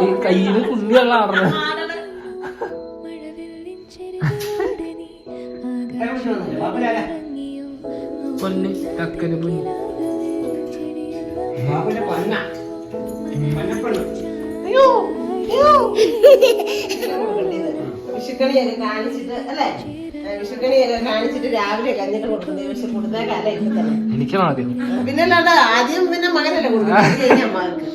കൈ കയ്യിൽ കുഞ്ഞിയുള്ള ആടുന്നത് ആടണ്. പൊന്ന് കക്കന് പൊന്ന്. ബാബുന്റെ പൊന്ന. പൊന്നപ്പെണ്ണു വിഷുക്കണിയൊക്കെ കാണിച്ചിട്ട് അല്ലേ? വിഷുക്കണിയൊക്കെ കാണിച്ചിട്ട് രാവിലെ കഞ്ഞിട്ട് കൊടുക്കുന്നത്? പക്ഷെ കൊടുത്തേക്കല്ല എനിക്ക് ആദ്യം? ആദ്യം പിന്നെ മകനല്ലേ കൊടുക്കുന്നത്? അത്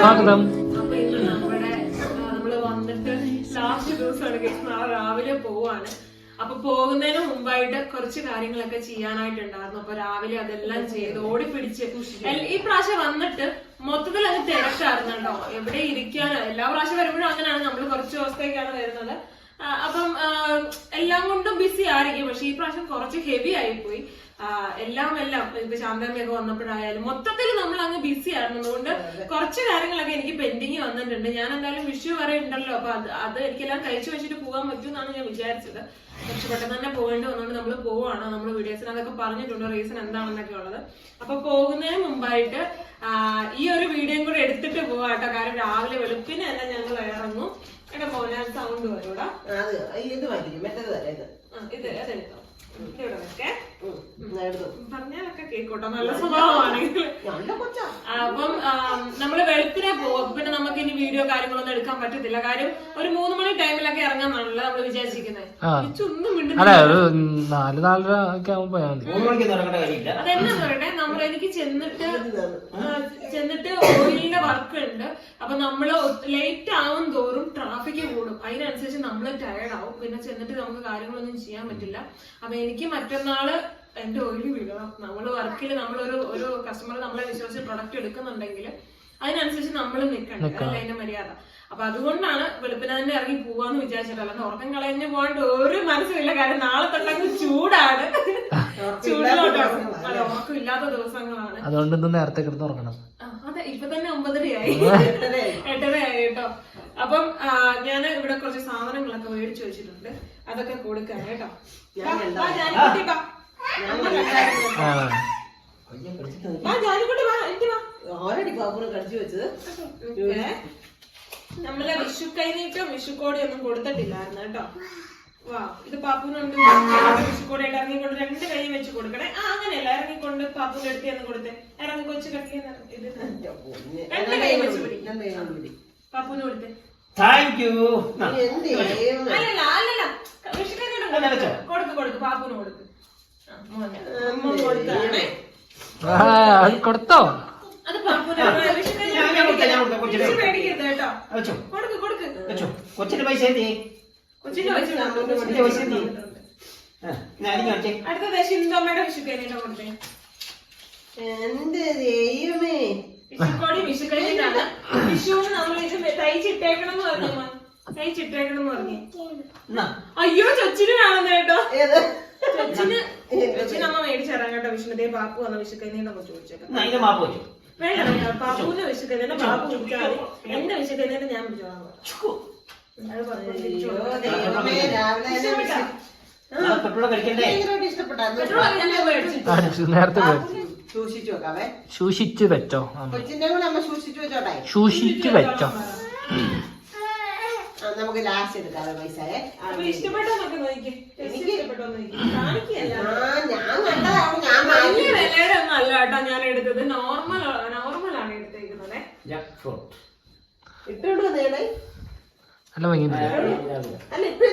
സ്വാഗതം. വന്നിട്ട് രാവിലെ പോവാണ്. അപ്പൊ പോകുന്നതിന് മുമ്പായിട്ട് കുറച്ച് കാര്യങ്ങളൊക്കെ ചെയ്യാനായിട്ടുണ്ടായിരുന്നു. അപ്പൊ രാവിലെ അതെല്ലാം ചെയ്ത് ഓടി പിടിച്ച് ഈ പ്രാവശ്യം വന്നിട്ട് മൊത്തത്തിൽ അങ്ങ് തിരക്കായിരുന്നു കേട്ടോ എവിടെ ഇരിക്കാനോ? എല്ലാ പ്രാവശ്യം വരുമ്പോഴും അങ്ങനെയാണ്. നമ്മൾ കുറച്ച് ദിവസത്തേക്കാണ് വരുന്നത്. അപ്പം എല്ലാം കൊണ്ടും ബിസി ആയിരിക്കും. പക്ഷെ ഈ പ്രാവശ്യം കുറച്ച് ഹെവി ആയിപ്പോയി. എല്ലാം എല്ലാം. ഇപ്പൊ ശാന്തമ്മയൊക്കെ വന്നപ്പോഴായാലും മൊത്തത്തിൽ നമ്മൾ അങ്ങ് ബിസി ആയിരുന്നു. അതുകൊണ്ട് കുറച്ച് കാര്യങ്ങളൊക്കെ എനിക്ക് പെൻഡിങ് വന്നിട്ടുണ്ട്. ഞാൻ എന്തായാലും വിഷു വരെ ഉണ്ടല്ലോ അപ്പൊ അത് അത് എനിക്കെല്ലാം കഴിച്ചു വെച്ചിട്ട് പോകാൻ പറ്റും എന്നാണ് ഞാൻ വിചാരിച്ചത്. പക്ഷെ പെട്ടെന്ന് തന്നെ പോകേണ്ടി വന്നുകൊണ്ട് നമ്മൾ പോവാണ്. നമ്മൾ വീഡിയോസിനകത്തൊക്കെ പറഞ്ഞിട്ടുണ്ട്. റീസൺ എന്താണെന്നൊക്കെ ഉള്ളത്. അപ്പൊ പോകുന്നതിന് മുമ്പായിട്ട് ഈ ഒരു വീഡിയോയും കൂടെ എടുത്തിട്ട് പോവാട്ടോ. കാരണം രാവിലെ വെളുപ്പിനെ തന്നെ ഞങ്ങൾ ഇറങ്ങും. എടാ മോനെ സൗണ്ട് വരൂടാ. അത് ഇത് മാറ്റിക്കും മറ്റേത് തരാം ഇത്. ഇത് അതെടുത്തോ ഇവിടെ വെക്കേ പറഞ്ഞാലൊക്കെ കേക്കോട്ടോ. നല്ല സ്വഭാവമാണെങ്കിൽ നല്ല കൊച്ചാ. അപ്പം നമ്മൾ വെളുപ്പിനെ പോകും പിന്നെ നമുക്ക് ഇനി വീഡിയോ കാര്യങ്ങളൊന്നും എടുക്കാൻ പറ്റത്തില്ല. കാര്യം ഒരു മൂന്ന് മണി ടൈമിലൊക്കെ ഇറങ്ങാന്നാണല്ലോ നമ്മൾ വിചാരിച്ചിരിക്കുന്നത്. ഒന്നും അല്ല ഒരു നാല് നാലര ഒക്കെ ആവുമ്പോ പോയാൽ മതി. അതെന്നാ പറയട്ടെ നമ്മൾ എനിക്ക് ചെന്നിട്ട് ചെന്നിട്ട് ഓയിലിന്റെ വർക്ക് ഉണ്ട്. അപ്പൊ നമ്മൾ ലേറ്റ് ആവും തോറും ട്രാഫിക് കൂടും. അതിനനുസരിച്ച് നമ്മൾ ടയർഡ് ആവും. പിന്നെ ചെന്നിട്ട് നമുക്ക് കാര്യങ്ങളൊന്നും ചെയ്യാൻ പറ്റില്ല. അപ്പൊ എനിക്ക് മറ്റന്നാൾ എന്റെ ഓയിൽ വിടണം. നമ്മൾ വർക്കിൽ നമ്മൾ ഒരു കസ്റ്റമർ നമ്മളെ വിശ്വസിച്ച് പ്രൊഡക്റ്റ് എടുക്കുന്നുണ്ടെങ്കിൽ അതിനനുസരിച്ച് നമ്മൾ നിൽക്കണം അതല്ല അതിന്റെ മര്യാദ. അപ്പൊ അതുകൊണ്ടാണ് വെളുപ്പിനെ തന്നെ ഇറങ്ങി പോവാന്ന് വിചാരിച്ചിട്ട് അല്ലാതെ ഉറക്കം കളഞ്ഞു പോകേണ്ട ഒരു മനസ്സില്ല കാരണം നാളെ തൊട്ടങ്ങ് ചൂടാണ്. ചൂടിലോട്ടാണ് അതെ ഉറക്കം ഇല്ലാത്ത ദിവസങ്ങളാണ്. അതുകൊണ്ട് ഇന്ന് നേരത്തെ കിടന്ന് ഉറങ്ങണം. ആ, അതെ ഇപ്പൊ തന്നെ ഒമ്പതരയായി. എട്ടരയായി കേട്ടോ. അപ്പം ഞാൻ ഇവിടെ കുറച്ച് സാധനങ്ങളൊക്കെ മേടിച്ചു വെച്ചിട്ടുണ്ട്. അതൊക്കെ കൊടുക്കാൻ കേട്ടോ. നമ്മളെ വിഷു കൈനീട്ടും വിഷുക്കോടി ഒന്നും കൊടുത്തിട്ടില്ലായിരുന്നു കേട്ടോ. വാ ഇത് പാപ്പുനുണ്ട് വിഷുക്കോടിയായിട്ട് ഇറങ്ങിക്കൊണ്ട് രണ്ട് കൈ വെച്ച് കൊടുക്കണേ. ആ അങ്ങനെയല്ല ഇറങ്ങിക്കൊണ്ട് പാപ്പുന്റെ അടുത്ത് എന്ന് കൊടുത്തേ. ഇറങ്ങി കൊച്ചു കട്ടി ഇത് രണ്ട് കൈ വെച്ച് പിടി കൈ. പാപ്പുന് കൊടുത്തേ. Thank you? അല്ലല്ല അല്ലല്ല. അല്ല, വെച്ചോ. കൊടുക്ക് കൊടുക്ക് പാപ്പുന് കൊടുക്ക്. കൊടുത്തോ? കൊച്ചിന്റെ പൈസ എന്തി കൊച്ചിന്റെ പൈസ അടുത്ത കൊടുത്തേ. ദൈവമേ? വിഷുക്കോടി വിഷുവിന് നമ്മൾ ഇത് തയ്ച്ചിട്ടേക്കണം എന്ന് പറഞ്ഞു അമ്മ. തയ്ച്ചിട്ടേക്കണം എന്ന്? പറഞ്ഞു അയ്യോ ചൊച്ചിന് കാണുന്ന കേട്ടോ. ഏത്? ചൊച്ചിന് അമ്മ മേടിച്ചു തരാം കേട്ടോ വിഷ്ണുദേ പാപ്പു വന്ന ചോദിച്ചേക്കാം. അതിന്റെ മാപ്പ് വെച്ചു. വേണ്ട വേണ്ട പാപ്പുവിന്റെ പാപ്പു കുടിച്ചാൽ എന്റെ ഞാൻ പിടിച്ചോളാം സൂക്ഷിച്ചു വെച്ചോ. സൂക്ഷിച്ചു നമുക്ക് ലാസ്റ്റ് എടുക്കാതെ പൈസയെ. ആ ഞാൻ കണ്ടതാണ് ഞാൻ വലിയ വിലയുടെ ഒന്നും അല്ല കേട്ടോ ഞാൻ എടുത്തത് നോർമൽ നോർമൽ ആണ് എടുത്തേക്കുന്നത്. ഇട്ടോണ്ട് വന്നേടേ അല്ല ഇട്ടോ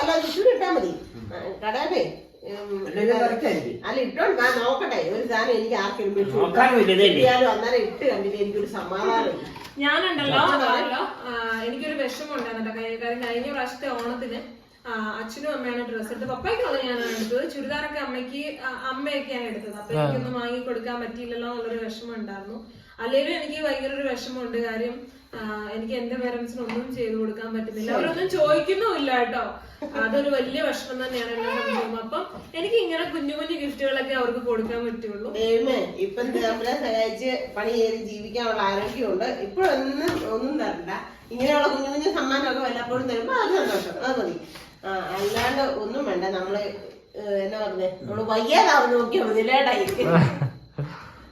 അല്ല ഇട്ടാ മതി. അല്ല ഇട്ടോണ്ട് നോക്കട്ടെ. ഒരു സാധനം എനിക്ക് ആർക്കും അന്നേരം ഇട്ട് കണ്ടിട്ട് എനിക്കൊരു സമാധാനം ഞാനുണ്ടല്ലോ. എനിക്കൊരു വിഷമം ഉണ്ടായിരുന്നു കേട്ടോ. കാര്യം കഴിഞ്ഞ പ്രാവശ്യത്തെ ഓണത്തിന് ആ, അച്ഛനും അമ്മയാണ് ഡ്രസ്സ് എടുത്തത്. പപ്പയ്ക്കുള്ള ഞാനാണ് എടുത്തത്. ചുരിദാറൊക്കെ അമ്മയ്ക്ക് അമ്മയൊക്കെയാണ് എടുത്തത്. അപ്പൊ എനിക്കൊന്നും വാങ്ങി കൊടുക്കാൻ പറ്റിയില്ലല്ലോ എന്നുള്ളൊരു വിഷമം ഉണ്ടായിരുന്നു അല്ലെങ്കിൽ എനിക്ക് ഭയങ്കര ഒരു വിഷമമുണ്ട്. കാര്യം എനിക്ക് എന്റെ പേരൻസിന് ഒന്നും ചെയ്തു കൊടുക്കാൻ പറ്റുന്നില്ല. അവരൊന്നും ചോദിക്കുന്നുമില്ല കേട്ടോ. അതൊരു വലിയ വിഷമം തന്നെയാണ് സംബന്ധിച്ചിടത്തോളം അപ്പം എനിക്ക് ഇങ്ങനെ കുഞ്ഞു കുഞ്ഞു ഗിഫ്റ്റുകളൊക്കെ അവർക്ക് കൊടുക്കാൻ പറ്റുള്ളൂ. ഇപ്പം നമ്മളെ സഹായിച്ച് പണി ചെയ്ത് ജീവിക്കാനുള്ള ആരോഗ്യമുണ്ട്. ഇപ്പോഴൊന്നും ഒന്നും തരണ്ട. ഇങ്ങനെയുള്ള കുഞ്ഞു കുഞ്ഞു സമ്മാനമൊക്കെ വല്ലപ്പോഴും തരുമ്പോ അത് സന്തോഷം. അത് മതി. അല്ലാണ്ട് ഒന്നും വേണ്ട. നമ്മൾ എന്താ പറഞ്ഞേ? നമ്മൾ വയ്യാതാവും നോക്കിയാൽ മതി. ലേട്ടായി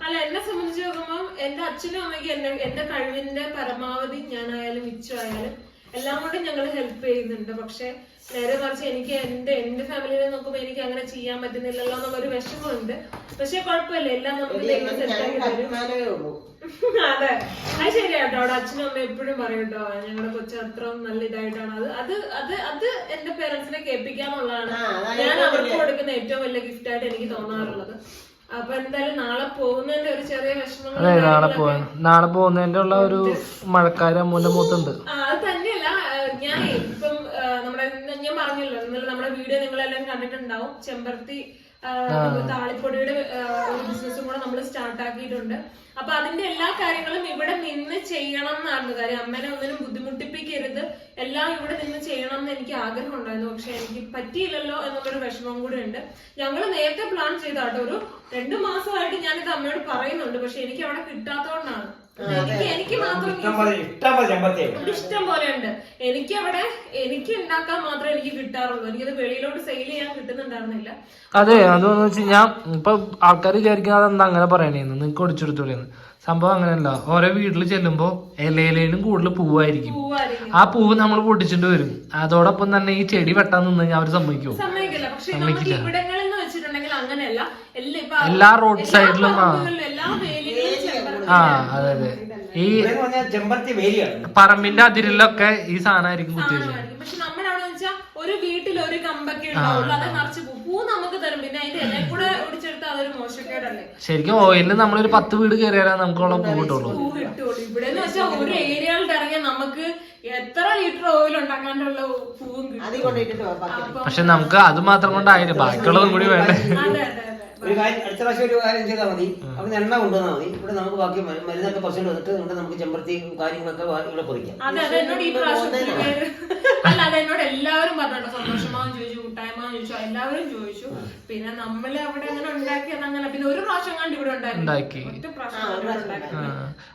അല്ല എന്നെ സംബന്ധിച്ച് നോക്കുമ്പോൾ എന്റെ അച്ഛനും അമ്മയ്ക്ക് എന്നെ എന്റെ കഴിവിന്റെ പരമാവധി ഞാനായാലും മിച്ചമായാലും എല്ലാം കൊണ്ടും ഞങ്ങൾ ഹെൽപ്പ് ചെയ്യുന്നുണ്ട്. പക്ഷെ നേരെ മറിച്ച് എനിക്ക് എന്റെ എന്റെ ഫാമിലിനെ നോക്കുമ്പോൾ എനിക്ക് അങ്ങനെ ചെയ്യാൻ പറ്റുന്നില്ലല്ലോ എന്നുള്ളൊരു വിഷമമുണ്ട്. പക്ഷെ കുഴപ്പമില്ല. എല്ലാം നമുക്ക് ദൈവം തരും. അതെ. അത് ശരിയാട്ടോ. അവിടെ അച്ഛനും അമ്മയും എപ്പോഴും പറയും കേട്ടോ ഞങ്ങളുടെ കൊച്ചു അത്ര നല്ല ഇതായിട്ടാണ്. അത് അത് അത് അത് എന്റെ പേരൻസിനെ കേൾപ്പിക്കാന്നുള്ളതാണ് ഞാൻ അവർക്ക് കൊടുക്കുന്ന ഏറ്റവും വലിയ ഗിഫ്റ്റ് ആയിട്ട് എനിക്ക് തോന്നാറുള്ളത്. അപ്പൊ എന്തായാലും നാളെ പോകുന്നതിന്റെ ഒരു ചെറിയ വിഷമങ്ങൾ അതെ നാളെ പോവാൻ നാളെ പോകുന്നതിന്റെ ഉള്ള ഒരു മഴക്കാര് മൂല മൂത്തുണ്ട് അത് തന്നെയല്ല. ഞാൻ ഇപ്പം നമ്മുടെ ഞാൻ പറഞ്ഞല്ലോ ഇന്നലെ നമ്മുടെ വീഡിയോ നിങ്ങളെല്ലാം കണ്ടിട്ടുണ്ടാവും. ചെമ്പരത്തി ആ, താളിപ്പൊടിയുടെ ഒരു ബിസിനസ്സും കൂടെ നമ്മൾ സ്റ്റാർട്ട് ആക്കിയിട്ടുണ്ട്. അപ്പൊ അതിന്റെ എല്ലാ കാര്യങ്ങളും ഇവിടെ നിന്ന് ചെയ്യണം എന്നായിരുന്നു കാര്യം. അമ്മേനെ ഒന്നിനും ബുദ്ധിമുട്ടിപ്പിക്കരുത്. എല്ലാം ഇവിടെ നിന്ന് ചെയ്യണം എന്ന് എനിക്ക് ആഗ്രഹം ഉണ്ടായിരുന്നു. പക്ഷെ എനിക്ക് പറ്റിയില്ലല്ലോ എന്നുള്ളൊരു വിഷമം കൂടെ ഉണ്ട്. ഞങ്ങൾ നേരത്തെ പ്ലാൻ ചെയ്താട്ടോ. ഒരു രണ്ടു മാസമായിട്ട് ഞാനിത് അമ്മയോട് പറയുന്നുണ്ട്. പക്ഷെ എനിക്ക് അവിടെ കിട്ടാത്തോണ്ടാണ്. എനിക്ക് എനിക്ക് മാത്രം ഇഷ്ടം പോലെ ഇഷ്ടം പോലെ ചെമ്പരത്തി ഇഷ്ടം പോലെ ഉണ്ട്. എനിക്ക് അവിടെ എനിക്ക് ഉണ്ടാക്കാൻ മാത്രമേ എനിക്ക് കിട്ടാറുള്ളൂ. എനിക്കത് വെളിയിലോട്ട് സെയിൽ ചെയ്യാൻ കിട്ടുന്നുണ്ടായിരുന്നില്ല. അതെ അതെന്ന് വെച്ച് ഞാൻ ഇപ്പൊ ആൾക്കാർ വിചാരിക്കുന്നത് അതെന്താ അങ്ങനെ പറയണേന്ന്. നിങ്ങൾക്ക് ഒടിച്ചെടുത്തോളിയെന്ന് സംഭവം അങ്ങനെയല്ല. ഓരോ വീട്ടിൽ ചെല്ലുമ്പോൾ ഇലയിലും കൂടുതൽ പൂവായിരിക്കും. ആ പൂവ് നമ്മൾ പൊട്ടിച്ചിട്ട് വരും. അതോടൊപ്പം തന്നെ ഈ ചെടി വെട്ടാൻ നിന്ന് കഴിഞ്ഞാൽ അവർ സമ്മതിക്കും. സമ്മതിക്കില്ല പക്ഷെ നമുക്ക് ഇവിടങ്ങളിൽ എന്ന് വെച്ചിട്ടുണ്ടെങ്കിൽ അങ്ങനെയല്ല. എല്ലാ ഇപ്പൊ എല്ലാ റോഡ് സൈഡിലും ആ. എല്ലാ വേലികളിലും ആ അതെ അതെ. ഈ പറമ്പിന്റെ അതിരിലൊക്കെ ഈ സാധനമായിരിക്കും കുത്തി വെച്ചത് പക്ഷെ നമ്മുടെ അവിടെ ഒരു വീട്ടിൽ ഒരു കമ്പൊക്കെ ഉണ്ടാവുള്ളൂ അത് നിറച്ച് പൂ പൂ നമുക്ക് തരും. പിന്നെ അതിന്റെ ഇല കൂടെ ഒടിച്ചെടുത്ത് അതൊരു മോശക്കേടല്ലേ? ശരിക്കും ഓയിലിൽ നമ്മളൊരു പത്ത് വീട് കയറിയാലേ നമുക്കുള്ള പൂ കിട്ടുള്ളൂ. പൂ കിട്ടുള്ളൂ. ഇവിടെ എന്ന് വെച്ചാൽ ഒരു ഏരിയകളിൽ ഇറങ്ങിയ നമുക്ക് എത്ര ലിറ്റർ ഓയിൽ ഉണ്ടാക്കാനുള്ള പൂവും കിട്ടും. പക്ഷെ നമുക്ക് അത് മാത്രം കൊണ്ടായില്ല ബാക്കിയുള്ളതും കൂടി വേണ്ടേ? അതെ അതെ. ഒരു കാര്യം അടുത്ത പ്രാവശ്യം ഒരു കാര്യം ചെയ്താൽ മതി. അവിടെ എണ്ണ കൊണ്ടുവന്നാൽ മതി. ഇവിടെ നമുക്ക് ബാക്കി മരു- മരുന്നൊക്കെ കുറച്ചുകൂടെ വന്നിട്ട് ഇവിടെ നമുക്ക് ചെമ്പരത്തി കാര്യങ്ങളൊക്കെ ഇവിടെ പൊതിക്കാം. അതെ അതെ എന്നോട് ഈ പ്രാവശ്യം അല്ല അത് എന്നോട് എല്ലാവരും പറഞ്ഞോ സന്തോഷമാവും ചോദിച്ചു കൂട്ടായ്മാവും ചോദിച്ചു എല്ലാവരും ചോദിച്ചു. പിന്നെ നമ്മൾ അവിടെ അങ്ങനെ പിന്നെ ഒരു പ്രാവശ്യം കണ്ട് ഇവിടെ ഉണ്ടാക്കി.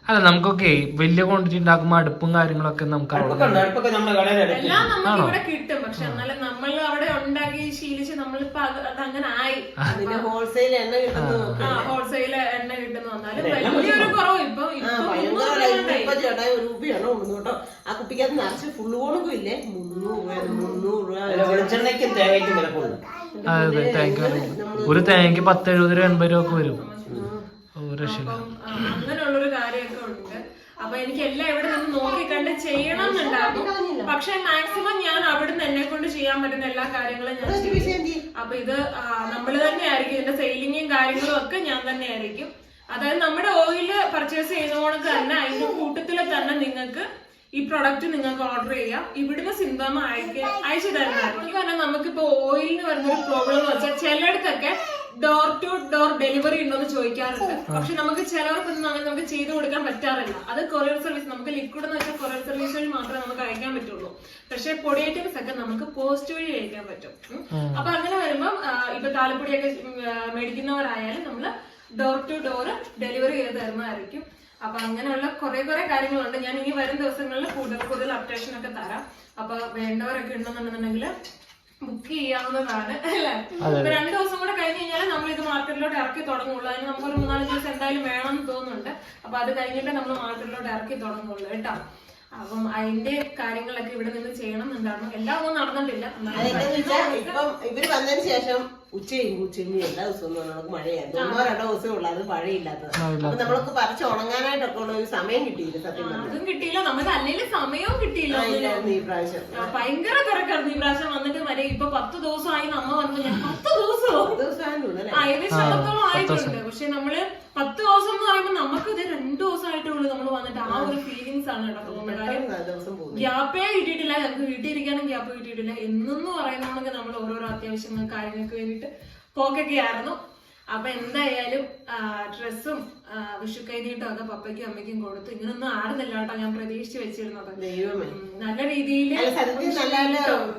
അല്ല നമുക്കൊക്കെ വലിയ ക്വാണ്ടിറ്റി ഉണ്ടാക്കുമ്പോ അടുപ്പും കാര്യങ്ങളൊക്കെ നമുക്ക് എല്ലാം നമുക്ക് ഇവിടെ കിട്ടും. പക്ഷെ എന്നാലും നമ്മൾ അവിടെ ഉണ്ടാക്കി ശീലിച്ച് നമ്മളിപ്പോ അത് അങ്ങനെ ആയി. പിന്നെ ഹോൾസെയിൽ എണ്ണ കിട്ടുന്നു ആ. ഹോൾസെയിൽ എണ്ണ കിട്ടുന്നു വലിയൊരു കുറവ്. ഇപ്പൊ ഇപ്പൊ. ചേട്ടാ ഒരു രൂപയാണോ ഉള്ളൂ കേട്ടോ. ആ കുപ്പിക്കകത്ത് നിറച്ച് ഫുള്ള് കോണക്കും ഇല്ലേ? മുന്നൂറ് രൂപ മുന്നൂറ് രൂപ. വെളിച്ചെണ്ണയ്ക്കും തേങ്ങയ്ക്കും അതെ തേങ്ങ ഒരു തേങ്ങക്ക് പത്ത് എഴുപത് രൂപ എൺപത് രൂപ ഒക്കെ വരും. അങ്ങനെയുള്ളൊരു കാര്യമൊക്കെ ഉണ്ട് അപ്പൊ എനിക്ക് എല്ലാം ഇവിടെ നിന്ന് നോക്കിക്കണ്ട് ചെയ്യണം എന്നുണ്ടാകും പക്ഷെ മാക്സിമം ഞാൻ അവിടുന്ന് എന്നെ കൊണ്ട് ചെയ്യാൻ പറ്റുന്ന എല്ലാ കാര്യങ്ങളും ഞാൻ ചെയ്യും. അപ്പൊ ഇത് നമ്മൾ തന്നെ ആയിരിക്കും ഇതിന്റെ സെയിലിങ്ങും കാര്യങ്ങളും ഒക്കെ ഞാൻ തന്നെ ആയിരിക്കും അതായത് നമ്മുടെ ഓയിൽ പർച്ചേസ് ചെയ്യുന്നതുകൊണ്ട് തന്നെ അതിന്റെ കൂട്ടത്തിൽ തന്നെ നിങ്ങൾക്ക് ഈ പ്രൊഡക്റ്റ് നിങ്ങൾക്ക് ഓർഡർ ചെയ്യാം. ഇവിടുന്ന് സിന്തമ അയച്ചു തരുന്നതായിരിക്കും. കാരണം നമുക്കിപ്പോ ഓയിലിന് വരുന്ന ഒരു പ്രോബ്ലം എന്ന് വെച്ചാൽ ചിലയിടത്തൊക്കെ ഡോർ ടു ഡോർ ഡെലിവറി ഉണ്ടോ എന്ന് ചോദിക്കാറുണ്ട് പക്ഷെ നമുക്ക് ചിലവർക്കൊന്നും അങ്ങനെ നമുക്ക് ചെയ്തു കൊടുക്കാൻ പറ്റാറില്ല. അത് കൊറിയർ സർവീസ് നമുക്ക് ലിക്വിഡ് എന്ന് വെച്ചാൽ കൊറിയർ സർവീസ് വഴി മാത്രമേ നമുക്ക് അയക്കാൻ പറ്റുള്ളൂ. പക്ഷെ പൊടി ഐറ്റംസ് ഒക്കെ നമുക്ക് പോസ്റ്റ് വഴി അയക്കാൻ പറ്റും. അപ്പൊ അങ്ങനെ വരുമ്പോൾ ഇപ്പൊ താലപ്പൊടിയൊക്കെ മേടിക്കുന്നവരായാലും നമ്മൾ ഡോർ ടു ഡോർ ഡെലിവറി ചെയ്ത് തരുന്നതായിരിക്കും. അപ്പൊ അങ്ങനെയുള്ള കുറെ കുറെ കാര്യങ്ങളുണ്ട്. ഞാൻ ഇനി വരും ദിവസങ്ങളിൽ കൂടുതൽ കൂടുതൽ അപ്ഡേഷൻ ഒക്കെ തരാം. അപ്പൊ വേണ്ടവരൊക്കെ ഉണ്ടെന്നുണ്ടെന്നുണ്ടെങ്കിൽ ബുക്ക് ചെയ്യാവുന്നതാണ് അല്ലേ? ഇപ്പൊ രണ്ടു ദിവസം കൂടെ കഴിഞ്ഞ് കഴിഞ്ഞാൽ നമ്മൾ ഇത് മാർക്കറ്റിലോട്ട് ഇറക്കി തുടങ്ങുള്ളൂ. അതിന് നമുക്ക് ഒരു മൂന്നാൽ ദിവസം എന്തായാലും വേണം എന്ന് തോന്നുന്നുണ്ട്. അപ്പൊ അത് കഴിഞ്ഞിട്ട് നമ്മൾ മാർക്കറ്റിലോട്ട് ഇറക്കി തുടങ്ങുള്ളൂ കേട്ടോ? അപ്പം അതിന്റെ കാര്യങ്ങളൊക്കെ ഇവിടെ നിന്ന് ചെയ്യണം എന്നുണ്ടായിരുന്നു എല്ലാം ഒന്നും നടന്നിട്ടില്ല. ഇപ്പം ഇവർ വന്നതിന് ശേഷം ഉച്ചയും ഉച്ചയും എല്ലാ ദിവസവും നമുക്ക് മഴയായിരുന്നു. ഒന്നോ രണ്ടോ ദിവസമേ ഉള്ളൂ. അത് മഴയില്ലാത്തത്. അപ്പൊ നമ്മൾക്ക് പറിച്ച് ഉണങ്ങാനായിട്ടൊക്കെ ഉള്ള ഒരു സമയം കിട്ടിയില്ല സത്യം അതും കിട്ടിയില്ല. നമുക്ക് അല്ലെങ്കിൽ സമയവും കിട്ടിയില്ല ഈ പ്രാവശ്യം. ഭയങ്കര തിരക്കായിരുന്നു ഈ പ്രാവശ്യം വന്നിട്ട് വരെ ഇപ്പൊ പത്ത് ദിവസമായി നമ്മ വന്നു. പത്ത് ദിവസമോ? ദിവസം ഏകദേശം ആയിട്ടുണ്ട്. പക്ഷെ നമ്മൾ പത്ത് ദിവസം പറയുമ്പോൾ നമുക്ക് ഇത് രണ്ടു ദിവസമായിട്ടേ ഉള്ളൂ നമ്മൾ വന്നിട്ട് ആ ഒരു ഫീലിങ്സ് ആണ് കേട്ടോ. തോന്നുന്നത് ഗ്യാപ്പേ കിട്ടിയിട്ടില്ല. ഞങ്ങൾക്ക് വീട്ടിൽ ഇരിക്കാനും ഗ്യാപ്പ് കിട്ടിയിട്ടില്ല. എന്നെന്ന് പറയുന്നതാണെങ്കിൽ നമ്മൾ ഓരോരോ അത്യാവശ്യങ്ങൾ കാര്യങ്ങൾക്ക് വേണ്ടിയിട്ട് പോക്കൊക്കെ ആയിരുന്നു. അപ്പൊ എന്തായാലും ഡ്രസ്സും വിഷു കൈനീട്ടും ഒക്കെ പപ്പയ്ക്കും അമ്മയ്ക്കും കൊടുത്തു ഇങ്ങനൊന്നും ആടുന്നില്ല കേട്ടോ. ഞാൻ പ്രതീക്ഷിച്ച് വെച്ചിരുന്നത്. നല്ല രീതിയിൽ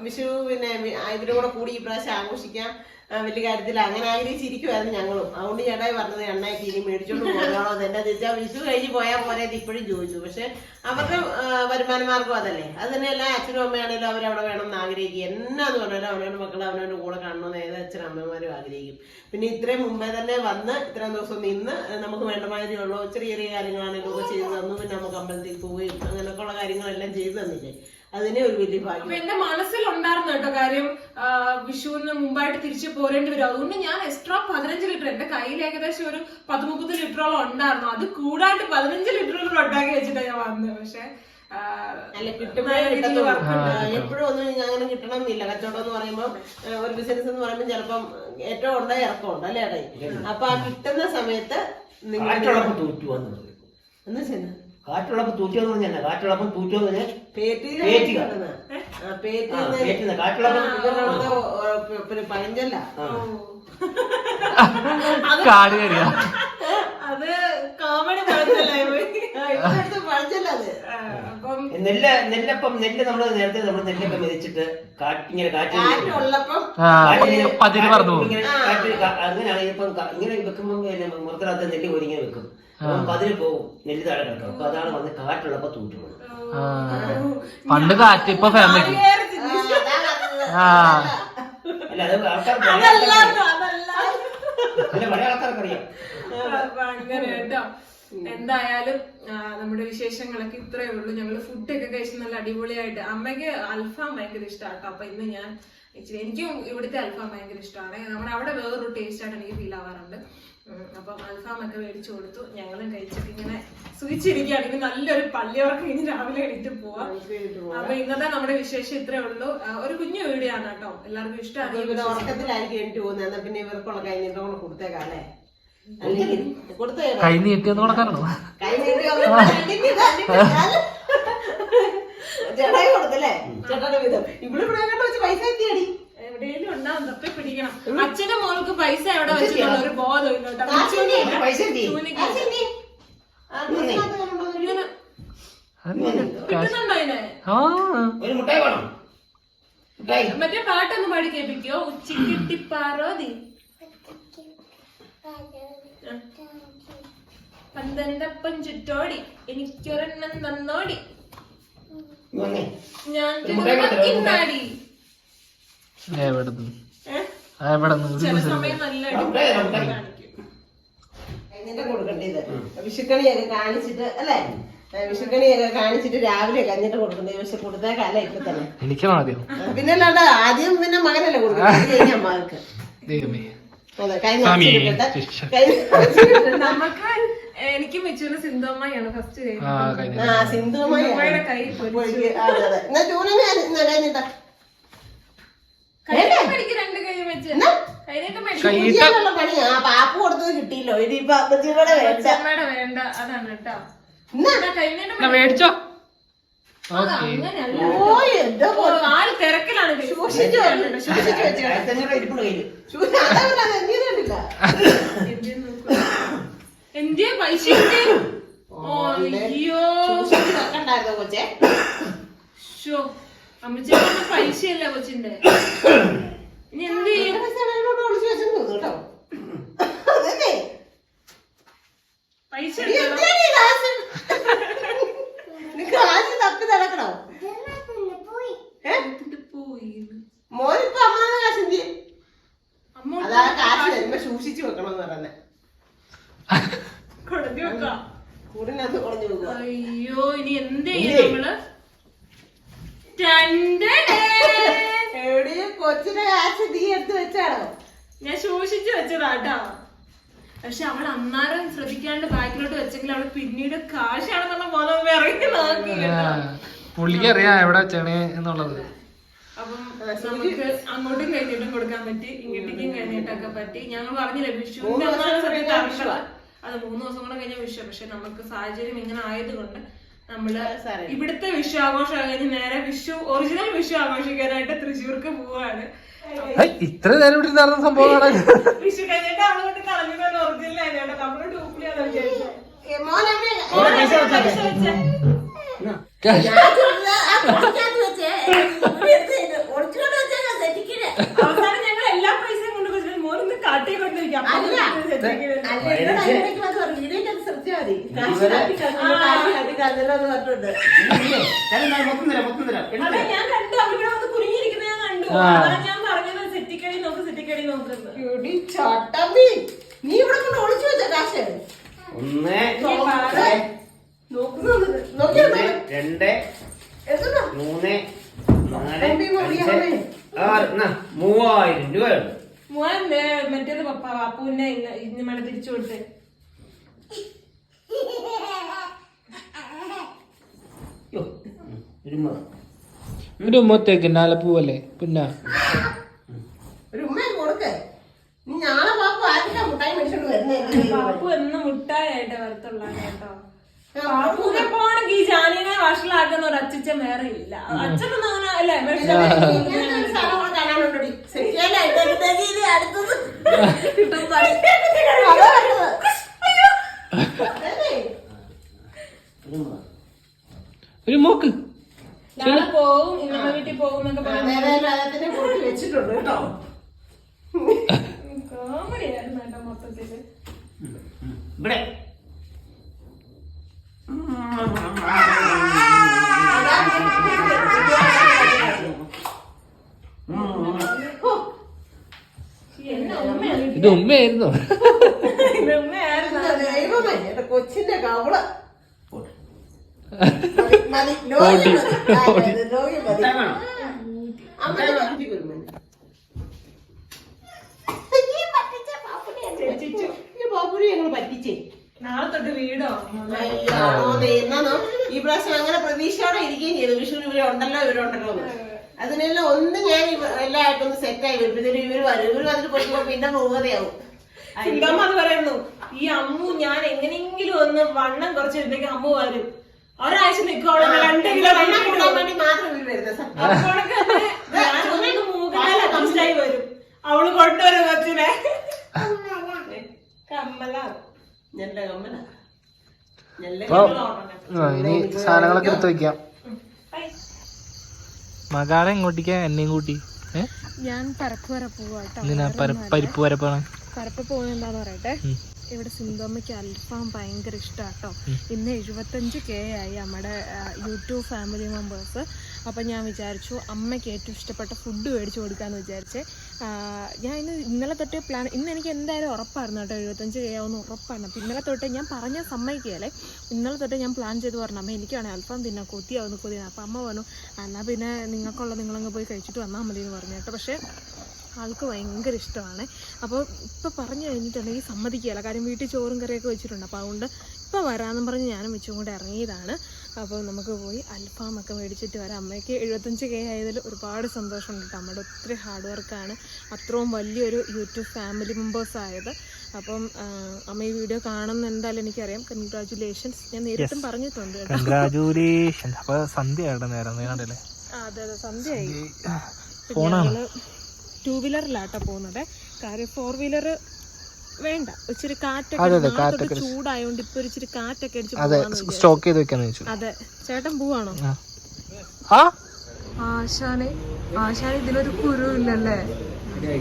വിഷു പിന്നെ ഇവരും കൂടെ കൂടി ഈ പ്രാവശ്യം ആഘോഷിക്കാം. വലിയ കാര്യത്തിൽ അങ്ങനെ ആഗ്രഹിച്ചിരിക്കുമായിരുന്നു ഞങ്ങളും. അതുകൊണ്ട് ചേട്ടായി പറഞ്ഞത് എണ്ണയൊക്കെ ഇനി മേടിച്ചോണ്ട് പോകണോ എന്റെ ചേച്ചാ വിഷു കഴിഞ്ഞ് പോയാൽ പോലെ ഇപ്പോഴും ചോദിച്ചു. പക്ഷെ അവരുടെ വരുമാന മാർഗം അതല്ലേ. അത് തന്നെ എല്ലാ അച്ഛനും അമ്മയാണേലും അവരവിടെ വേണം എന്ന് ആഗ്രഹിക്കും എന്നാന്ന് പറഞ്ഞാലും അവനവന്റെ മക്കൾ അവനവന്റെ കൂടെ കാണണമെന്ന് ഏത് അച്ഛനും അമ്മമാരും ആഗ്രഹിക്കും. പിന്നെ ഇത്രയും മുമ്പേ തന്നെ വന്ന് ഇത്രയും ദിവസം നിന്ന് നമുക്ക് വേണ്ട മാതിരി ഉള്ളൂ ചെറിയ ചെറിയ കാര്യങ്ങളാണെങ്കിലും ഒക്കെ ചെയ്തു തന്നു. പിന്നെ നമുക്ക് അമ്പലത്തിൽ പോവുകയും അങ്ങനെയൊക്കെ ഉള്ള കാര്യങ്ങളെല്ലാം ചെയ്തു തന്നില്ലേ. അതിനെ ഒരു വലിയ ഭാഗ്യം. അപ്പൊ എന്റെ മനസ്സിലുണ്ടായിരുന്നു കേട്ടോ കാര്യം വിഷുവിന് മുമ്പായിട്ട് തിരിച്ചു പോരേണ്ടി വരും. അതുകൊണ്ട് ഞാൻ എക്സ്ട്രാ പതിനഞ്ച് ലിറ്റർ എന്റെ കയ്യിൽ ഏകദേശം ഒരു പതിമുപ്പത് ലിറ്ററോളം ഉണ്ടായിരുന്നു. അത് കൂടാണ്ട് പതിനഞ്ച് ലിറ്ററുകൾ ഉണ്ടാക്കി വെച്ചിട്ടാണ് ഞാൻ വന്നത്. പക്ഷെ അല്ല കിട്ടുമ്പോഴേ കിട്ടത്തുള്ളൂ. എപ്പോഴും ഒന്നും അങ്ങനെ കിട്ടണം എന്നില്ല കച്ചവടം എന്ന് പറയുമ്പോൾ ഒരു ബിസിനസ് എന്ന് പറയുമ്പോൾ ചിലപ്പം ഏറ്റവും ഉണ്ട ഇറക്കം ഉണ്ട് അല്ലേ ഏട്ടായി അപ്പൊ ആ കിട്ടുന്ന സമയത്ത് നിങ്ങൾ കാറ്റുള്ളപ്പോ തൂറ്റു വന്നു എന്ന് ചെന്ന് കാറ്റുള്ളപ്പം തൂറ്റു എന്ന്? പറഞ്ഞാൽ തൂറ്റോന്ന് തൂറ്റു എന്ന് പറഞ്ഞാൽ പഴഞ്ചല്ല. കാട് കയറിയ? അത് കോമഡി നെല്ല് നെല്ലപ്പം നെല്ല് നമ്മൾ നേരത്തെ നമ്മൾ നെല്ലപ്പം മെതിച്ചിട്ട് കാറ്റ് ഇങ്ങനെ കാറ്റ് പറഞ്ഞു അങ്ങനെയാണ് ഇപ്പം ഇങ്ങനെ വെക്കുമ്പോൾ മുറത്തിനകത്ത് നെല്ല് ഇങ്ങനെ വെക്കും. അപ്പം പതിര് പോകും നെല്ല് താഴെ കിടക്കും. അപ്പൊ അതാണ് വന്ന് കാറ്റുള്ളപ്പോ തൂറ്റു. പോകുന്നത് ആ പണ്ട് കാറ്റ് ഇപ്പൊ ഫാമിലി ആ എന്തായാലും നമ്മുടെ വിശേഷങ്ങളൊക്കെ ഇത്രയേ ഉള്ളൂ. ഞങ്ങൾ ഫുഡൊക്കെ കഴിച്ച് നല്ല അടിപൊളിയായിട്ട്. അമ്മയ്ക്ക് അൽഫാം ഭയങ്കര ഇഷ്ടമാണ് അപ്പൊ ഇന്ന് ഞാൻ ഇച്ചിരി എനിക്കും ഇവിടുത്തെ അൽഫാം ഭയങ്കര ഇഷ്ടമാണ് നമ്മുടെ അവിടെ വേറൊരു ടേസ്റ്റ് ആയിട്ട് എനിക്ക് ഫീൽ ആവാറുണ്ട്. അപ്പം അൽഫാം ഒക്കെ മേടിച്ചു കൊടുത്തു. ഞങ്ങളും കഴിച്ചിട്ട് ഇങ്ങനെ സുഖിച്ചിരിക്കുകയാണ്. ഇനി നല്ലൊരു പള്ളിയോർക്ക് ഇനി രാവിലെ എണീറ്റ് പോവാം. അപ്പൊ ഇന്നത്തെ നമ്മുടെ വിശേഷം ഇത്രേ ഉള്ളൂ. ഒരു കുഞ്ഞു വീഡിയോ ആണ് കേട്ടോ. എല്ലാവർക്കും ഇഷ്ടമാണ് ഉറക്കത്തിലായിരിക്കും എനിക്ക് പോകുന്നത്. എന്നാ പിന്നെ ഇവർക്കുള്ള കഴിഞ്ഞിട്ട് കൂടെ കൊടുത്തേക്കാം അല്ലേ? അല്ലെങ്കിൽ കൈ നീട്ടിയെന്ന് കൊടുക്കാറുണ്ടോ കൈ നീട്ടി ഒന്ന് കണ്ടിട്ട് കണ്ടിട്ട് ചേട്ടായി കൊടുത്തല്ലേ ചേട്ടായുടെ വിധം. ഇവിടെ ഇവിടെ വെച്ച് പൈസ എത്തിയടി. എവിടെയെങ്കിലും ഉണ്ടാവും തപ്പി പിടിക്കണം. അച്ഛന്റെ മോൾക്ക് പൈസ എവിടെ വെച്ചിട്ടുള്ള ഒരു ബോധം മറ്റേ പാട്ടൊന്ന് പാടി കേൾപ്പിക്കോ. ഉച്ചിക്കിട്ടിപ്പാറോതി പന്തപ്പം ചുറ്റോടി എനിക്കൊരെണ്ണം നന്നോടി ഞാൻ ഒരു വിഷുക്കണിയൊക്കെ കാണിച്ചിട്ട് അല്ലേ? വിഷുക്കണിയൊക്കെ കാണിച്ചിട്ട് രാവിലെ കഞ്ഞിട്ട് കൊടുക്കണ്ടേ പക്ഷെ കൊടുത്തേക്കല്ല ഇപ്പൊ തന്നെ. എനിക്കാണ് ആദ്യം. പിന്നെ അല്ലാണ്ട് ആദ്യം പിന്നെ മകനല്ലേ കൊടുക്കുന്നത്? നമുക്ക് എനിക്ക് മെച്ചൂര് സിന്ധുമ്മയാണ് ഫസ്റ്റ് സിന്ധുമ്മയുടെ കൈ പൊരിച്ചു. പാപ്പ് കൊടുത്തത് കിട്ടിയില്ലോ. ഇനിയിപ്പൊ അമ്മച്ചിയുടെ വേണ്ട. വേണ്ട. അതാണ് കേട്ടോ. മേടിച്ചോ? എന്തിയെ പൈസ അയ്യോ. കൊച്ചേ? അമ്മച്ചേട്ടന്റെ പൈസയല്ല കൊച്ചിന്റെ? ഇനി എന്ത് ചെയ്യും? പൈസ മോനിപ്പോ അമ്മാവന്റെ കാശ് അമ്മ അതാ കാശ് വരുമ്പോ സൂക്ഷിച്ചു വെക്കണമെന്ന് പറയുന്നത് കൊടുത്തി വെക്കാം. കൂടിനകത്ത് കുറഞ്ഞു പോകുക അയ്യോ ഇനി എന്ത് ചെയ്യും? നമ്മൾ. എവിടെയും കൊച്ചിന്റെ കാശ് നീ എടുത്ത് വെച്ചാണോ? ഞാൻ ശോഷിച്ചു വെച്ചതാട്ടോ. പക്ഷെ അവൾ അന്നാരം ശ്രദ്ധിക്കാണ്ട് ബാക്കിലോട്ട് വെച്ചെങ്കിൽ അവൾ പിന്നീട് കാശാണെന്നുള്ള ബോധം ഇറങ്ങി. പുള്ളിക്ക് അറിയാം എവിടെ വെച്ചാണ് എന്നുള്ളത്. അപ്പം നമുക്ക് അങ്ങോട്ടും കഴിഞ്ഞിട്ടും കൊടുക്കാൻ പറ്റി ഇങ്ങോട്ടേക്കും കഴിഞ്ഞിട്ടൊക്കെ പറ്റി. ഞങ്ങൾ പറഞ്ഞില്ലേ വിഷു അത് മൂന്ന് ദിവസം കൂടെ കഴിഞ്ഞ വിഷു പക്ഷെ നമുക്ക് സാഹചര്യം ഇങ്ങനെ ആയതുകൊണ്ട് നമ്മൾ. ഇവിടുത്തെ വിഷു ആഘോഷം കഴിഞ്ഞ് നേരെ വിഷു ഒറിജിനൽ വിഷു ആഘോഷിക്കാനായിട്ട് തൃശ്ശൂർക്ക് പോവാണ്. ഇത്ര നേരം ഇവിടെ നടന്ന സംഭവം കാണാൻ വിഷു കഴിഞ്ഞിട്ട് അവൾ കൊണ്ട് കളഞ്ഞു ഒറിജിനൽ നമ്മൾ. അവസാനം ഞങ്ങൾ എല്ലാ പൈസയും കൊണ്ട് മോനൊന്ന് കാട്ടി കൊണ്ടിരിക്കാം. മതി. ഞാൻ കണ്ടു. അവിടെ വന്ന് കുരുങ്ങിയിരിക്കുന്നത് ഞാൻ കണ്ടു. ഞാൻ പറഞ്ഞത്. സെറ്റിക്കടി നോക്ക് സെറ്റിക്കടി നോക്കുന്നത് നീ ഇവിടെ കൊണ്ട് ഒളിച്ചു വെച്ച കാശ്. ഒന്ന് രണ്ട് മൂന്ന് നാല് ആറ് മൂവായിരം രൂപയുണ്ട് ദേ മറ്റേത് പപ്പ പാപ്പുവിനെ ഇന്ന് മഴ തിരിച്ചു കൊടുത്തേ. ഒരു ഉമ്മത്തേക്ക് നാലപ്പൂവല്ലേ പിന്നെ. ഒരു ഉമ്മയും കൊടുക്ക്. നീ നാളെ പാപ്പ ആർക്കാ മുട്ടായി മേടിച്ചോണ്ട് വരുന്നേ. പാപ്പു എന്ന് മുട്ടായിട്ട് വരത്തുള്ള കേട്ടോ. പാപ്പുനെ പോണെങ്കിൽ ഈ ജാനിനെ വഷളാക്കുന്ന ഒരു അച്ഛൻ വേറെ ഇല്ല. അച്ഛനൊന്നും അങ്ങനെ അല്ലേ അടുത്തത്. കിട്ടും പണി. അതാ പറഞ്ഞത്. അതല്ലേ? ഇരുമ്പ്. ഒരു മോക്ക്. പോവും വീട്ടിൽ പോകും എന്നൊക്കെ പറഞ്ഞു വെച്ചിട്ടുണ്ട് കേട്ടോ. കോമഡി ആയിരുന്നു കേട്ടോ മൊത്തത്തിൽ. ഇവിടെ. എന്നെ ഇത് ഉമ്മയായിരുന്നു. കൊച്ചിന്റെ കവൾ. പാപ്പുനെ ഞങ്ങൾ പറ്റിച്ചു. നാളെ തൊട്ട് വീടോ? അയ്യോ, ദേ ഈ പ്രാവശ്യം അങ്ങനെ പ്രതീക്ഷയോടെ ഇരിക്കുകയും ചെയ്തു. വിഷുവിന് ഇവരെ ഉണ്ടല്ലോ ഇവരുണ്ടല്ലോ അതിനെല്ലാം ഒന്ന് ഞാൻ ഇവ- എല്ലായിട്ടും ഒന്ന് സെറ്റായി വരും. ഇവർ വരും. ഇവർ അതിൽ കൊടുക്കുമ്പോ പിന്നെ മൂകതയാവും സിംഗമ്മ അത് പറയുന്നു ഈ അമ്മു ഞാൻ എങ്ങനെയെങ്കിലും ഒന്ന് വണ്ണം കുറച്ച് വരുമ്പോഴേക്ക് അമ്മു വരും. ഒരാഴ്ച നിൽക്കുവാണെങ്കിൽ രണ്ട് കിലോ വെള്ളം കൂടാൻ വേണ്ടി മാത്രം മനസ്സിലായി വരും. അവൾ കൊണ്ടുവരും കൊച്ചിനെ കമ്മല. നല്ല കമ്മല. ഇനി സാധനങ്ങളൊക്കെ എടുത്ത് വെക്കാം. മകാളെ ഇങ്ങോട്ടേക്ക് എന്നെയും കൂട്ടി. ഞാൻ പരപ്പ് വരെ പോവാട്ടോ പരിപ്പ് വരെ പരിപ്പ് വരപ്പാണ് പോകുന്നത് എന്താന്ന് പറയട്ടെ? ഇവിടെ സിന്ധോമ്മയ്ക്ക് അൽഫാം ഭയങ്കര ഇഷ്ടാട്ടോ. ഇന്ന് എഴുപത്തഞ്ച് കെ ആയി നമ്മുടെ യൂട്യൂബ് ഫാമിലി മെമ്പേഴ്സ്. അപ്പം ഞാൻ വിചാരിച്ചു അമ്മയ്ക്ക് ഏറ്റവും ഇഷ്ടപ്പെട്ട ഫുഡ് മേടിച്ചു കൊടുക്കാമെന്ന് വിചാരിച്ചേ. ഞാൻ ഇന്ന് ഇന്നലെ തൊട്ടേ പ്ലാൻ ഇന്ന് എനിക്ക് എന്തായാലും ഉറപ്പായിരുന്നു കേട്ടോ എഴുപത്തഞ്ച് കെ ആവുമെന്ന് ഉറപ്പാണ്. അപ്പം ഇന്നലെ തൊട്ടേ ഞാൻ പറഞ്ഞ സമ്മതിക്കുകയല്ലേ? ഇന്നലെ തൊട്ടേ ഞാൻ പ്ലാൻ ചെയ്ത് പറഞ്ഞു അമ്മ എനിക്കാണെങ്കിൽ അൽഫാം തിന്നാൻ കൊതിയാവുന്നു കൊതിയാണ് അപ്പം അമ്മ പറഞ്ഞു എന്നാൽ പിന്നെ നിങ്ങൾക്കുള്ള നിങ്ങളങ്ങ് പോയി കഴിച്ചിട്ട് വന്നാൽ മതി എന്ന് പറഞ്ഞു കേട്ടോ. പക്ഷേ ആൾക്ക് ഭയങ്കര ഇഷ്ടമാണ്. അപ്പോൾ ഇപ്പോൾ പറഞ്ഞു കഴിഞ്ഞിട്ടുണ്ടെങ്കിൽ സമ്മതിക്കുകയില്ല. കാര്യം വീട്ടിൽ ചോറും കറിയൊക്കെ വെച്ചിട്ടുണ്ട്. അപ്പോൾ അതുകൊണ്ട് ഇപ്പോൾ വരാമെന്നും പറഞ്ഞ് ഞാനും വെച്ചും കൂടെ ഇറങ്ങിയതാണ്. അപ്പോൾ നമുക്ക് പോയി അൽഫാമൊക്കെ മേടിച്ചിട്ട് വരാം. അമ്മയ്ക്ക് എഴുപത്തഞ്ച് കെ ആയതിൽ ഒരുപാട് സന്തോഷമുണ്ട് കേട്ടോ. അമ്മയുടെ ഒത്തിരി ഹാർഡ് വർക്കാണ് അത്രയും വലിയൊരു യൂട്യൂബ് ഫാമിലി മെമ്പേഴ്സ് ആയത്. അപ്പം അമ്മ ഈ വീഡിയോ കാണുന്ന എന്തായാലും എനിക്കറിയാം. കൺഗ്രാചുലേഷൻസ് ഞാൻ നേരിട്ടും പറഞ്ഞിട്ടുണ്ട് കേട്ടോ. കൺഗ്രാജുലേഷൻ അപ്പൊ സന്ധ്യ നേരം. അതെ അതെ. സന്ധ്യയായി ഫോണാണ്. ടൂ വീലറിലാട്ടോ പോകുന്നത്. കാര്യം ഫോർ വീലർ വേണ്ട. ഇച്ചിരി കാറ്റൊക്കെ. ചൂടായോണ്ട് ഇപ്പൊ ഇച്ചിരി കാറ്റൊക്കെ അടിച്ച് അതെ സ്റ്റോക്ക് ചെയ്ത് വെക്കാന്ന് വെച്ചു അതെ. ചേട്ടൻ പോവാണോ? ആശാന് ആശാന് ഇതിലൊരു കുരു ഇല്ലല്ലേ?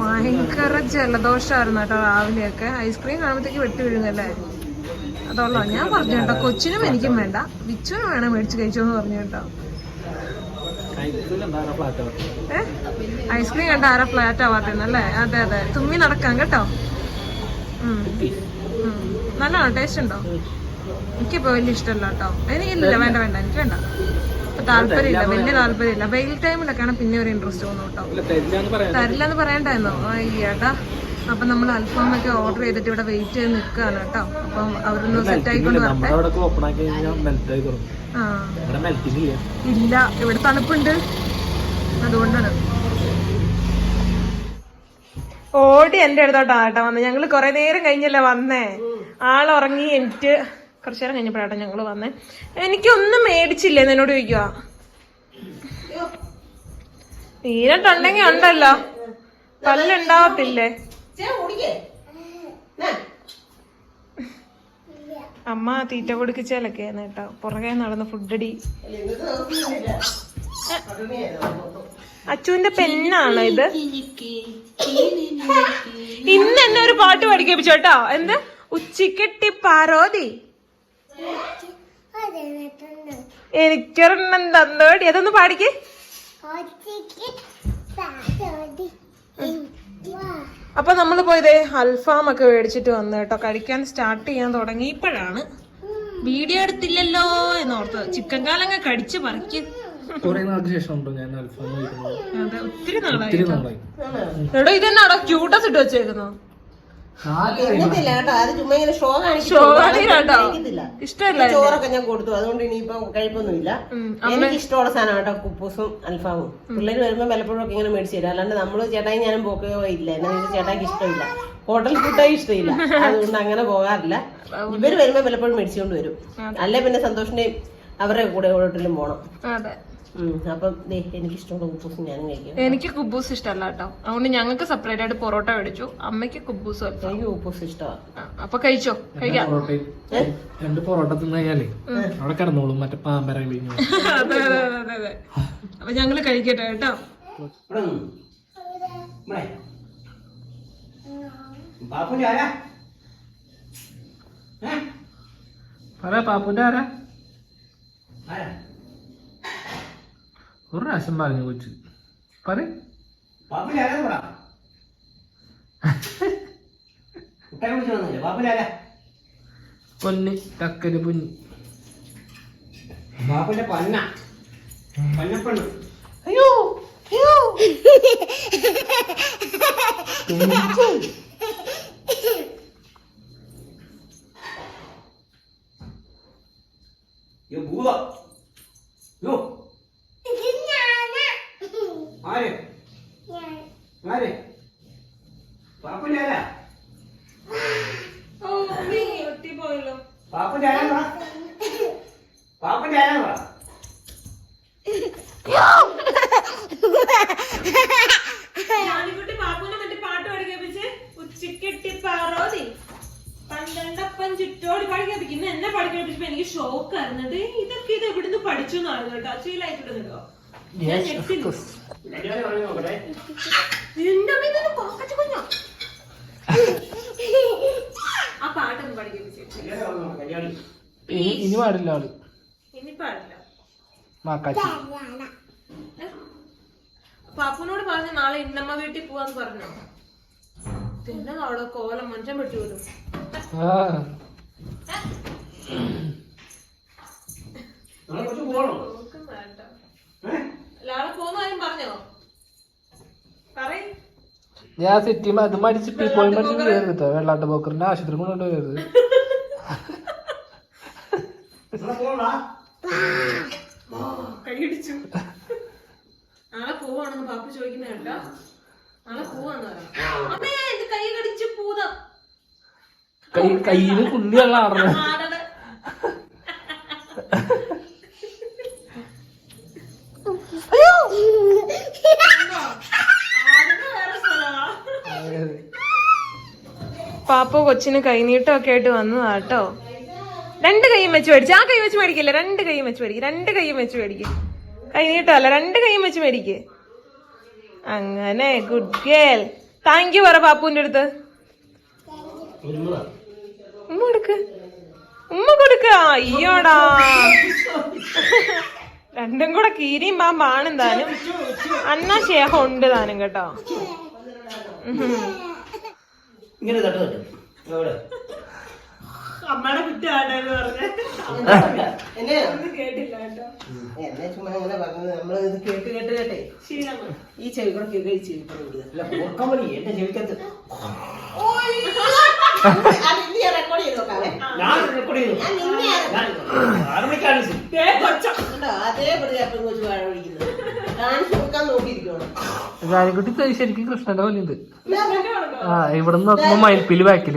ഭയങ്കര ജലദോഷമായിരുന്നു കേട്ടോ രാവിലെയൊക്കെ. ഐസ്ക്രീം കാണുമ്പോഴത്തേക്ക് വെട്ടി വീഴുന്നല്ലേ? അതുള്ളോ ഞാൻ പറഞ്ഞു കേട്ടോ കൊച്ചിനും എനിക്കും വേണ്ട. വിച്ചുവിനും വേണം മേടിച്ച് കഴിച്ചോന്ന് പറഞ്ഞു കേട്ടോ. ഐസ്ക്രീം കണ്ട ആരാ ഫ്ലാറ്റ് ആവാത്തേന്നല്ലേ അതെ അതെ. തുമ്മി നടക്കാം കേട്ടോ. നല്ലതാണോ? ടേസ്റ്റ് ഉണ്ടോ? എനിക്കിപ്പോ വലിയ ഇഷ്ടമല്ല കേട്ടോ. എനിക്കില്ല. വേണ്ട വേണ്ട. എനിക്ക് വേണ്ട. താല്പര്യമില്ല. വലിയ താല്പര്യമില്ല. വെയിൽ ടൈമിലൊക്കെയാണ് പിന്നെ ഒരു ഇൻട്രസ്റ്റ് തോന്നുന്നു കേട്ടോ. തരില്ല എന്ന് പറയണ്ടായിരുന്നോ? അയ്യേട്ടാ. അപ്പൊ നമ്മൾ അൽഫാം ഒക്കെ ഓർഡർ ചെയ്തിട്ട് ഇവിടെ വെയിറ്റ് ചെയ്ത് നിൽക്കുകയാണ് കേട്ടോ. അപ്പം അവരൊന്ന് സെറ്റ് ആയിക്കൊണ്ട് വരട്ടെ. ഇല്ല ഇവിടെ തണുപ്പുണ്ട്. അതുകൊണ്ടാണ്. ഓടി എന്റെ അടുത്തോട്ടാ കേട്ടോ വന്നത് ഞങ്ങൾ കൊറേ നേരം കഴിഞ്ഞല്ലേ വന്നേ. ആളുറങ്ങി എനിക്ക് കുറച്ചു നേരം കഴിഞ്ഞപ്പോഴാട്ടോ ഞങ്ങൾ വന്നേ. എനിക്കൊന്നും മേടിച്ചില്ലേ എന്ന് എന്നോട് ചോദിക്കുക നീരട്ടുണ്ടെങ്കി ഉണ്ടല്ലോ. പല്ലുണ്ടാവത്തില്ലേ. അമ്മ തീറ്റ കൊടുക്കിച്ചാലൊക്കെയാണ് കേട്ടോ. പുറകെ നടന്ന് ഫുഡടി. അച്ചുവിന്റെ പെണ്ണാണോ ഇത്? ഇന്ന് എന്നെ ഒരു പാട്ട് പഠിക്കപ്പിച്ചു കേട്ടോ. എന്ത്? ഉച്ചക്കെട്ടി പാറോതി എനിക്കൊരെണ്ണം തന്നോടി. അതൊന്ന് പാടിക്കേ. അപ്പൊ നമ്മൾ പോയതേ അൽഫാം ഒക്കെ മേടിച്ചിട്ട് വന്നു കേട്ടോ. കഴിക്കാൻ സ്റ്റാർട്ട് ചെയ്യാൻ തുടങ്ങി. ഇപ്പോഴാണ്. വീഡിയോ എടുത്തില്ലല്ലോ എന്നോർത്ത് ചിക്കൻ കാലങ്ങ കടിച്ച് പറിക്കും. കുറെ നാൾക്ക് ശേഷം ഉണ്ടോ ഞാൻ അൽഫാം കഴിക്കുന്നത്? ഒത്തിരി നാളായി എടോ ഇതെന്നാടോ? ക്യൂട്ടസ് ഇട്ട് വെച്ചേക്കുന്നോ? ഇഷ്ടമല്ല ചോറൊക്കെ ഞാൻ കൊടുത്തു. അതുകൊണ്ട് ഇനിയിപ്പം കഴിപ്പൊന്നുമില്ല. എനിക്ക് ഇഷ്ടമുള്ള സാധനം കേട്ടോ കുപ്പൂസും അൽഫാമും. പിള്ളേര് വരുമ്പോ വല്ലപ്പോഴും ഒക്കെ ഇങ്ങനെ മേടിച്ചു തരും. അല്ലാണ്ട് നമ്മൾ ചേട്ടായി ഞാനും പോക്കുകയോ ഇല്ല. എന്നാ ചേട്ടായിക്ക് ഇഷ്ടമില്ല. ഹോട്ടൽ ഫുഡായി ഇഷ്ടമില്ല. അതുകൊണ്ട് അങ്ങനെ പോകാറില്ല. ഇവർ വരുമ്പോ വല്ലപ്പോഴും മേടിച്ചുകൊണ്ട് വരും. അല്ലെ പിന്നെ സന്തോഷിന്റെയും അവരുടെ കൂടെ ഹോട്ടലിലും പോണം. അപ്പം എനിക്ക് ഇഷ്ടമുള്ള ഞാനും കഴിക്കും. എനിക്ക് കുബൂസ് ഇഷ്ടമല്ല കേട്ടോ. അതുകൊണ്ട് ഞങ്ങൾക്ക് സെപ്പറേറ്റ് ആയിട്ട് പൊറോട്ട മേടിച്ചു. അമ്മയ്ക്ക് കുബൂസ് എനിക്ക് ഇഷ്ടമാണ് അപ്പൊ കഴിച്ചോ? കഴിക്കാം. രണ്ട് പൊറോട്ട തിന്നു കഴിഞ്ഞാലേ അവിടെ കിടന്നോളും മറ്റേ പാമ്പര കഴിഞ്ഞു അതെ അതെ അതെ അതെ അപ്പൊ ഞങ്ങൾ കഴിക്കട്ടെ കേട്ടോ. ബാപ്പുന്റെ ആരാ? പറയാ പാപ്പുന്റെ ആരാ? ആരാ? ഒരു പ്രാവശ്യം പറഞ്ഞു കൊച്ചു. പറ പൊന്ന് കക്കൽ പുഞ്ഞ് ബാപ്പുന്റെ പന്ന. പന്നപ്പെണ്ണ്. അയ്യോ അയ്യോ. യോ ഭൂത. യോ ആര്? ആര്? ബാപ്പുന്റെ ആരാ? മമ്മി ഒട്ടിപ്പോയല്ലോ ബാപ്പുന്റെ ആരാന്ന് പറ. ഞാനിക്കുട്ടി പാപ്പുനെ മറ്റേ പാട്ട് പഠിക്കപ്പിച്ച് ഉച്ചക്കെട്ടി പാറോതി പന്ത്രണ്ടപ്പം ചുറ്റോടി പഠിക്കപ്പിക്കും ഇന്ന് എന്നെ പഠിക്കപ്പിച്ചപ്പോ എനിക്ക് ഷോക്ക് ആയിരുന്നത് ഇതൊക്കെ ഇത് എവിടുന്ന് പഠിച്ചു എന്നായിരുന്നു കേട്ടോ. കല്യാണം ഇനി പാടില്ല ആൾ. ഇനി പാടില്ല. മാക്കാച്ചി പാപ്പുനോട് പറഞ്ഞു നാളെ ഇന്നമ്മ വീട്ടിൽ പോവാന്ന് പറഞ്ഞു? പിന്നെ അവിടെ കോലം മഞ്ചം പറ്റുമല്ലോ വരും കുറച്ച് പോകണം വേണ്ട ഏഹ് നാളെ പോകുന്ന കാര്യം പറഞ്ഞോ പറയ് ഞാൻ സിറ്റി അത് മടിച്ച് വെള്ളാത്ത പോയി മടിച്ച് കയറിട്ടോ വെള്ളാട്ട് പോക്കറിന്റെ ആശുപത്രി കൊണ്ടുപോയത് നാളെ പോവാണെന്ന് പാപ്പ ചോദിക്കുന്ന കേട്ടോ. നാളെ അമ്മേ കൈ കടിച്ച് പൂത. കൈ കയ്യിൽ കുണ്ടിയുള്ള പാപ്പ കൊച്ചിന് കൈനീട്ടമൊക്കെ ആയിട്ട് വന്നതാ കേട്ടോ. രണ്ട് കൈയും വെച്ച് മേടിച്ചു ആ കൈ വെച്ച് മേടിക്കില്ല? രണ്ട് കൈയും വെച്ച് മേടിക്കും. രണ്ട് കൈയും വെച്ച് മേടിക്കും. കൈനീട്ടമല്ല രണ്ട് കൈയും വെച്ച് മേടിക്ക്. അങ്ങനെ ഗുഡ് ഗേൾ താങ്ക് യു പറ പാപ്പുവിന്റെ അടുത്ത്. ഉമ്മ കൊടുക്ക്. ഉമ്മ കൊടുക്ക. അയ്യോടാ. രണ്ടും കൂടെ കീരിയും പാമ്പാണ് താനും അന്നാ ശേഖം ഉണ്ട് താനും കേട്ടോ. ഇങ്ങനെ തട്ട് തട്ടും. എവിടെ അമ്മയുടെ കേട്ടില്ല കേട്ടോ. എന്നെ ചുമ്മാ ഇങ്ങനെ പറഞ്ഞത്. നമ്മൾ ഇത് കേട്ട് കേട്ട് കേട്ടേ. ഈ ചെവി കൂടെ കേൾക്കുക ഈ ചെവി കൂടെ വിടുക അല്ല? ഓർക്കമണി എന്റെ ചെവിക്കത്ത് അതേപടി അപ്പം കൊച്ചു. വാഴ നോക്കിയിരിക്കണം ജാനിക്കുട്ടി ശരിക്കും കൃഷ്ണന്റെ പോലെ ഉണ്ട് ആ ഇവിടെ നോക്കുമ്പോ മയിൽപ്പിൽ ബാക്കിൽ.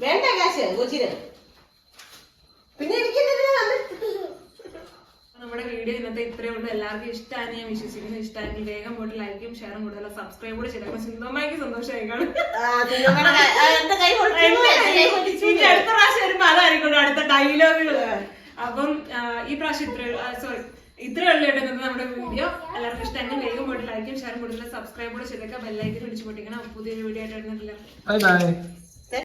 വേണ്ട കാശ് പിന്നെ എനിക്ക് എന്തെങ്കിലും തന്നെ? നമ്മുടെ വീഡിയോ ഇന്നത്തെ ഇത്രയേ ഉള്ളൂ. എല്ലാവർക്കും ഇഷ്ടമാണ് ഞാൻ വിശ്വസിക്കുന്നു. ഇഷ്ടമാണെങ്കിൽ വേഗം പോയിട്ട് ലൈക്കും ഷെയറും കൂടുതൽ സബ്സ്ക്രൈബ് കൂടെ ചെയ്തപ്പോൾ സിന്ധുമായിക്ക് സന്തോഷമായി കാണും ആ, കുഞ്ഞമ്മയുടെ കൈ- ആ, എന്റെ കൈ പൊളിച്ചു. എന്റെ കൈ പൊളിച്ചു. ഇനി അടുത്ത പ്രാവശ്യം വരുമ്പോ അതായിരിക്കും അടുത്ത ഡയലോഗുകൾ അപ്പം ഈ പ്രാവശ്യം ഇത്ര സോറി ഇത്രേ ഉള്ളൂ കേട്ടോ ഇന്നത്തെ നമ്മുടെ വീഡിയോ. എല്ലാവർക്കും ഇഷ്ടമെങ്കിൽ വേഗം പോയിട്ട് ലൈക്കും ഷെയറും കൂടുതൽ സബ്സ്ക്രൈബ് കൂടെ ചെയ്തേക്കാം. ബെല്ലൈക്കൻ പിടിച്ചു പൊട്ടിക്കണം. പുതിയൊരു വീഡിയോ ആയിട്ട് വരുന്നില്ല ബൈ ബൈ